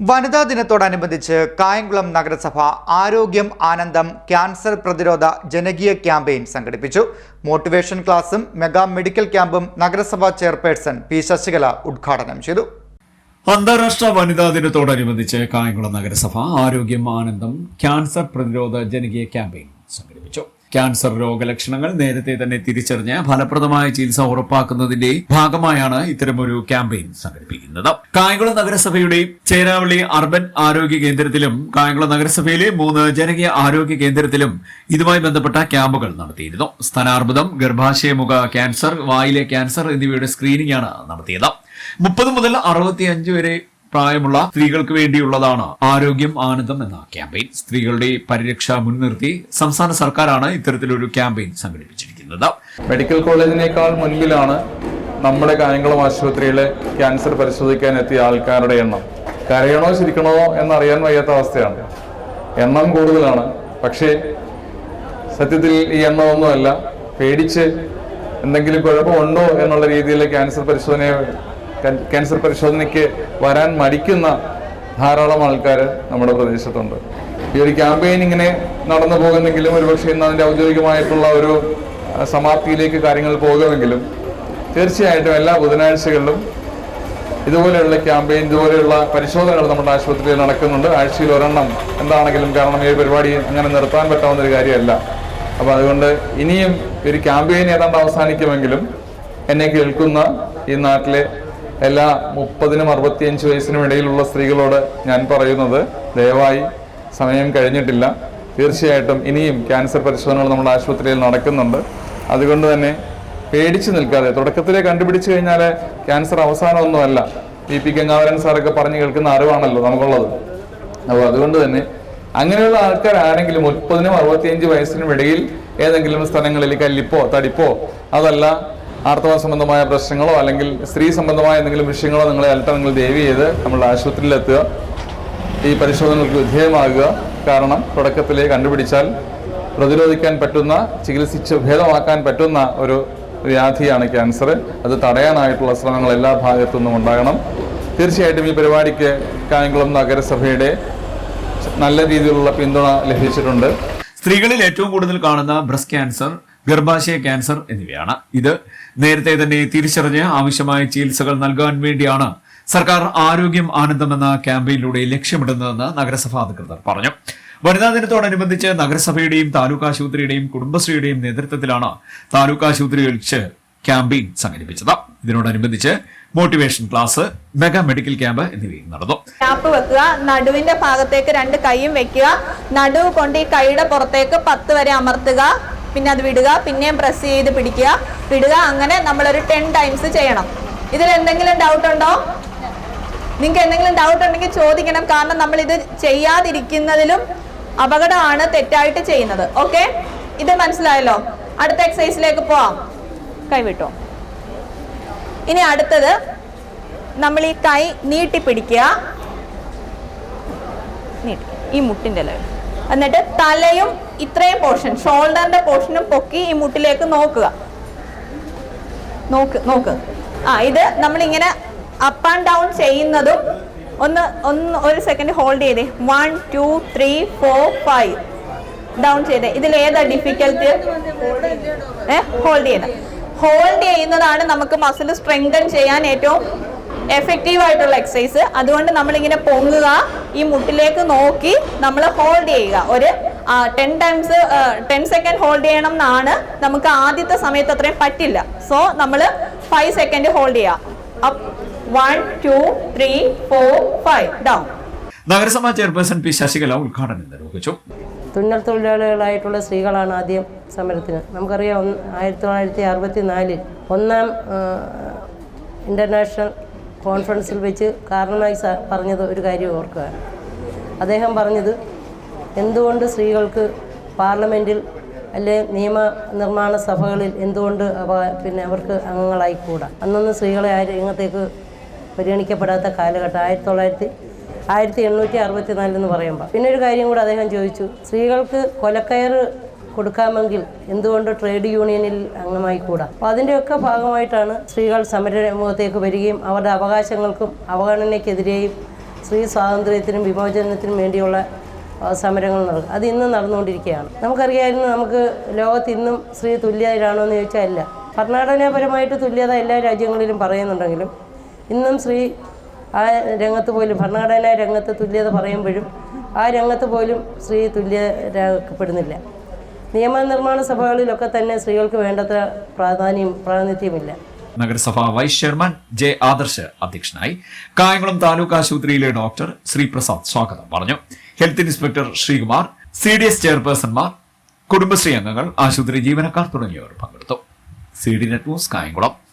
വനിതാ ദിനത്തോടനുബന്ധിച്ച് കായംകുളം നഗരസഭ ആരോഗ്യം ആനന്ദം ക്യാൻസർ പ്രതിരോധ ജനകീയ ക്യാമ്പയിൻ സംഘടിപ്പിച്ചു. മോട്ടിവേഷൻ ക്ലാസും മെഗാ മെഡിക്കൽ ക്യാമ്പും നഗരസഭാ ചെയർപേഴ്സൺ പി ശശികല ഉദ്ഘാടനം ചെയ്തു. അന്താരാഷ്ട്ര വനിതാ ദിനത്തോടനുബന്ധിച്ച് കായംകുളം നഗരസഭ ആരോഗ്യം ആനന്ദം ക്യാൻസർ പ്രതിരോധ ജനകീയ ക്യാമ്പയിൻ സംഘടിപ്പിച്ചു. ക്യാൻസർ രോഗലക്ഷണങ്ങൾ നേരത്തെ തന്നെ തിരിച്ചറിഞ്ഞ് ഫലപ്രദമായ ചികിത്സ ഉറപ്പാക്കുന്നതിന്റെ ഭാഗമായാണ് ഇത്തരമൊരു ക്യാമ്പയിൻ സംഘടിപ്പിക്കുന്നത്. കായംകുളം നഗരസഭയുടെ ചേരാവള്ളി അർബൻ ആരോഗ്യ കേന്ദ്രത്തിലും കായംകുളം നഗരസഭയിലെ മൂന്ന് ജനകീയ ആരോഗ്യ കേന്ദ്രത്തിലും ഇതുമായി ബന്ധപ്പെട്ട ക്യാമ്പുകൾ നടത്തിയിരുന്നു. സ്ഥാനാർബുദം ഗർഭാശയമുഖ ക്യാൻസർ വായിലെ ക്യാൻസർ എന്നിവയുടെ സ്ക്രീനിംഗാണ് നടത്തിയത്. മുപ്പത് മുതൽ അറുപത്തിയഞ്ച് വരെ പ്രായമുള്ള സ്ത്രീകൾക്ക് വേണ്ടിയുള്ളതാണ് ആരോഗ്യം ആനന്ദം എന്ന ക്യാമ്പയിൻ. സ്ത്രീകളുടെ പരിരക്ഷ മുൻനിർത്തി സംസ്ഥാന സർക്കാരാണ് ഇത്തരത്തിലൊരു ക്യാമ്പയിൻ സംഘടിപ്പിച്ചിരിക്കുന്നത്. മെഡിക്കൽ കോളേജിനേക്കാൾ മുൻപിലാണ് നമ്മുടെ കായംകുളം ആശുപത്രിയിലെ ക്യാൻസർ പരിശോധിക്കാൻ എത്തിയ ആൾക്കാരുടെ എണ്ണം. കരയണോ ചിരിക്കണോ എന്നറിയാൻ വയ്യാത്ത അവസ്ഥയാണ്. എണ്ണം കൂടുതലാണ്. പക്ഷേ സത്യത്തിൽ ഈ എണ്ണമൊന്നുമല്ല. പേടിച്ച് എന്തെങ്കിലും കുഴപ്പമുണ്ടോ എന്നുള്ള രീതിയിൽ ക്യാൻസർ പരിശോധന ക്യാൻസർ പരിശോധനയ്ക്ക് വരാൻ മടിക്കുന്ന ധാരാളം ആൾക്കാർ നമ്മുടെ പ്രദേശത്തുണ്ട്. ഈ ഒരു ക്യാമ്പയിൻ ഇങ്ങനെ നടന്നു പോകുന്നെങ്കിലും ഒരുപക്ഷെ ഇന്ന് അതിന്റെ ഔദ്യോഗികമായിട്ടുള്ള ഒരു സമാപ്തിയിലേക്ക് കാര്യങ്ങൾ പോകുമെങ്കിലും തീർച്ചയായിട്ടും എല്ലാ ബുധനാഴ്ചകളിലും ഇതുപോലെയുള്ള ക്യാമ്പയിൻ ഇതുപോലെയുള്ള പരിശോധനകൾ നമ്മുടെ ആശുപത്രിയിൽ നടക്കുന്നുണ്ട്. ആഴ്ചയിൽ ഒരെണ്ണം എന്താണെങ്കിലും കാരണം ഈ പരിപാടി അങ്ങനെ നിർത്താൻ പറ്റാവുന്ന ഒരു കാര്യമല്ല. അപ്പോൾ അതുകൊണ്ട് ഇനിയും ഒരു ക്യാമ്പയിൻ ഏതാണ്ട് അവസാനിക്കുമെങ്കിലും എന്നെ കേൾക്കുന്ന ഈ നാട്ടിലെ എല്ലാ മുപ്പതിനും അറുപത്തിയഞ്ച് വയസ്സിനും ഇടയിലുള്ള സ്ത്രീകളോട് ഞാൻ പറയുന്നത് ദയവായി സമയം കഴിഞ്ഞിട്ടില്ല. തീർച്ചയായിട്ടും ഇനിയും ക്യാൻസർ പരിശോധനകൾ നമ്മുടെ ആശുപത്രിയിൽ നടക്കുന്നുണ്ട്. അതുകൊണ്ട് തന്നെ പേടിച്ചു നിൽക്കാതെ തുടക്കത്തിലെ കണ്ടുപിടിച്ചു കഴിഞ്ഞാൽ ക്യാൻസർ അവസാനമൊന്നുമല്ല. പി പി ഗംഗാധരൻ സാറൊക്കെ പറഞ്ഞു കേൾക്കുന്ന അറിവാണല്ലോ നമുക്കുള്ളത്. അപ്പോൾ അതുകൊണ്ട് തന്നെ അങ്ങനെയുള്ള ആൾക്കാർ ആരെങ്കിലും മുപ്പതിനും അറുപത്തിയഞ്ച് വയസ്സിനും ഇടയിൽ ഏതെങ്കിലും സ്ഥലങ്ങളിൽ കല്ലിപ്പോ തടിപ്പോ അതല്ല ആർത്തവ സംബന്ധമായ പ്രശ്നങ്ങളോ അല്ലെങ്കിൽ സ്ത്രീ സംബന്ധമായ എന്തെങ്കിലും വിഷയങ്ങളോ നിങ്ങളെ അലട്ടാൻ നിങ്ങൾ ദയവ് ചെയ്ത് നമ്മളുടെ ആശുപത്രിയിലെത്തുക. ഈ പരിശോധനകൾക്ക് വിധേയമാകുക. കാരണം തുടക്കത്തിലെ കണ്ടുപിടിച്ചാൽ പ്രതിരോധിക്കാൻ പറ്റുന്ന ചികിത്സിച്ച് ഭേദമാക്കാൻ പറ്റുന്ന ഒരു വ്യാധിയാണ് ക്യാൻസർ. അത് തടയാനായിട്ടുള്ള ശ്രമങ്ങൾ എല്ലാ ഭാഗത്തു നിന്നും ഉണ്ടാകണം. തീർച്ചയായിട്ടും ഈ പരിപാടിക്ക് കായംകുളം നഗരസഭയുടെ നല്ല രീതിയിലുള്ള പിന്തുണ ലഭിച്ചിട്ടുണ്ട്. സ്ത്രീകളിൽ ഏറ്റവും കൂടുതൽ കാണുന്ന ബ്രസ്റ്റ് ക്യാൻസർ ഗർഭാശയ ക്യാൻസർ എന്നിവയാണ്. ഇത് നേരത്തെ തന്നെ തിരിച്ചറിഞ്ഞ് ആവശ്യമായ ചികിത്സകൾ നൽകാൻ വേണ്ടിയാണ് സർക്കാർ ആരോഗ്യം ആനന്ദം എന്ന ക്യാമ്പയിനിലൂടെ ലക്ഷ്യമിടുന്നതെന്ന് നഗരസഭാ അധികൃതർ പറഞ്ഞു. വനിതാ ദിനത്തോടനുബന്ധിച്ച് നഗരസഭയുടെയും താലൂക്ക് ആശുപത്രിയുടെയും കുടുംബശ്രീയുടെയും നേതൃത്വത്തിലാണ് താലൂക്ക് ആശുപത്രി വെച്ച് ക്യാമ്പയിൻ സംഘടിപ്പിച്ചത്. ഇതിനോടനുബന്ധിച്ച് motivation class mega medical camp എന്നിവയും നടന്നു. ക്യാപ്പ് വെക്കുക നടുവിന്റെ ഭാഗത്തേക്ക് രണ്ട് കൈയും വെക്കുക നടുവ് കൊണ്ട് ഈ കൈയുടെ പുറത്തേക്ക് പത്ത് വരെ അമർത്തുക പിന്നെ അത് വിടുക പിന്നെയും പ്രസ് ചെയ്ത് പിടിക്കുക. വിടുക അങ്ങനെ നമ്മളൊരു ടെൻ ടൈംസ് ചെയ്യണം. ഇതിൽ എന്തെങ്കിലും ഡൗട്ട് ഉണ്ടോ? നിങ്ങൾക്ക് എന്തെങ്കിലും ഡൗട്ട് ഉണ്ടെങ്കിൽ ചോദിക്കണം. കാരണം നമ്മൾ ഇത് ചെയ്യാതിരിക്കുന്നതിലും അപകടമാണ് തെറ്റായിട്ട് ചെയ്യുന്നത്. ഓക്കെ ഇത് മനസ്സിലായല്ലോ? അടുത്ത എക്സസൈസിലേക്ക് പോവാം. കൈവിട്ടോ. ഇനി അടുത്തത് നമ്മൾ ഈ കൈ നീട്ടി പിടിക്കുക നീട്ടി. ഈ മുട്ടിന്റെ ലെവൽ എന്നിട്ട് തലയും ഇത്രയും പോർഷൻ ഷോൾഡറിന്റെ പോർഷനും പൊക്കി ഈ മുട്ടിലേക്ക് നോക്കുക. നോക്ക് നോക്ക്. ആ ഇത് നമ്മളിങ്ങനെ അപ്പ് ആൻഡ് ഡൗൺ ചെയ്യുന്നതും ഒന്ന് ഒന്ന് ഒരു സെക്കൻഡ് ഹോൾഡ് ചെയ്തേ. One two three four five down ചെയ്തേ. ഇതിൽ ഏതാ ഡിഫിക്കൽട്ട് ഏഹ് ഹോൾഡ് ചെയ്ത. ഹോൾഡ് ചെയ്യുന്നതാണ് നമുക്ക് മസിൽ സ്ട്രെങ്തൻ ചെയ്യാൻ ഏറ്റവും എഫക്റ്റീവ് ആയിട്ടുള്ള എക്സസൈസ് അതുകൊണ്ട് നമ്മളിങ്ങനെ പൊങ്ങുക ഈ മുട്ടിലേക്ക് നോക്കി നമ്മൾ ഹോൾഡ് ചെയ്യുക. ഒരു ten times ten second hold ചെയ്യണം എന്നാണ് നമുക്ക് ആദ്യത്തെ സമയത്ത് അത്രയും പറ്റില്ല. സോ നമ്മൾ ഫൈവ് സെക്കൻഡ് ഹോൾഡ് ചെയ്യുക. One two three four five down നഗരസഭാ ചെയർപേഴ്സൺ പി ശശികല ഉദ്ഘാടനം നിർവഹിച്ചു തുന്നൽ തൊഴിലാളികളായിട്ടുള്ള സ്ത്രീകളാണ് ആദ്യം സമരത്തിന്. നമുക്കറിയാം ആയിരത്തി തൊള്ളായിരത്തി അറുപത്തി നാലിൽ ഒന്നാം ഇന്റർനാഷണൽ ഇന്റർനാഷണൽ കോൺഫറൻസിൽ വെച്ച് കാരണമായി പറഞ്ഞത് ഒരു കാര്യം ഓർക്കുക അദ്ദേഹം പറഞ്ഞത് എന്തുകൊണ്ട് സ്ത്രീകൾക്ക് പാർലമെന്റിൽ അല്ലെ നിയമ നിർമ്മാണ സഭകളിൽ എന്തുകൊണ്ട് പിന്നെ അവർക്ക് അംഗങ്ങളായിക്കൂടാ? അന്നൊന്നും സ്ത്രീകളെ ആ രംഗത്തേക്ക് പരിഗണിക്കപ്പെടാത്ത കാലഘട്ടം ആയിരത്തി തൊള്ളായിരത്തി ആയിരത്തി എണ്ണൂറ്റി അറുപത്തി നാലിലെന്ന് പറയുമ്പോൾ പിന്നെ ഒരു കാര്യം കൂടെ അദ്ദേഹം ചോദിച്ചു സ്ത്രീകൾക്ക് കൊലക്കയർ കൊടുക്കാമെങ്കിൽ എന്തുകൊണ്ട് ട്രേഡ് യൂണിയനിൽ അംഗമായി കൂടാ? അപ്പോൾ അതിന്റെയൊക്കെ ഭാഗമായിട്ടാണ് സ്ത്രീകൾ സമരമുഖത്തേക്ക് വരികയും അവരുടെ അവകാശങ്ങൾക്കും അവഗണനയ്ക്കെതിരെയും സ്ത്രീ സ്വാതന്ത്ര്യത്തിനും വിമോചനത്തിനും വേണ്ടിയുള്ള സമരങ്ങൾ നടക്കും അത് ഇന്നും നടന്നുകൊണ്ടിരിക്കുകയാണ്. നമുക്കറിയാമായിരുന്നു നമുക്ക് ലോകത്ത് ഇന്നും സ്ത്രീ തുല്യരാണോ എന്ന് ചോദിച്ചാൽ അല്ല. ഭരണഘടനാപരമായിട്ട് തുല്യത എല്ലാ രാജ്യങ്ങളിലും പറയുന്നുണ്ടെങ്കിലും ഇന്നും സ്ത്രീ ആ രംഗത്ത് പോലും ഭരണഘടനാ രംഗത്ത് തുല്യത പറയുമ്പോഴും ആ രംഗത്ത് പോലും സ്ത്രീ തുല്യരാക്കപ്പെടുന്നില്ല. നിയമനിർമ്മാണ സഭകളിലൊക്കെ തന്നെ സ്ത്രീകൾക്ക് വേണ്ടത്ര പ്രാധാന്യം പ്രാതിനിധ്യമില്ല. നഗരസഭാ വൈസ് ചെയർമാൻ ജെ ആദർശ് അധ്യക്ഷനായി. കായംകുളം താലൂക്ക് ആശുപത്രിയിലെ ഡോക്ടർ ശ്രീപ്രസാദ് സ്വാഗതം പറഞ്ഞു. Health inspector Sreekumar C D S ചെയർപേഴ്സൺമാർ Kudumbashree അംഗങ്ങൾ ആശുപത്രി ജീവനക്കാർ തുടങ്ങിയവർ പങ്കെടുത്തു. C D net news Kayamkulam.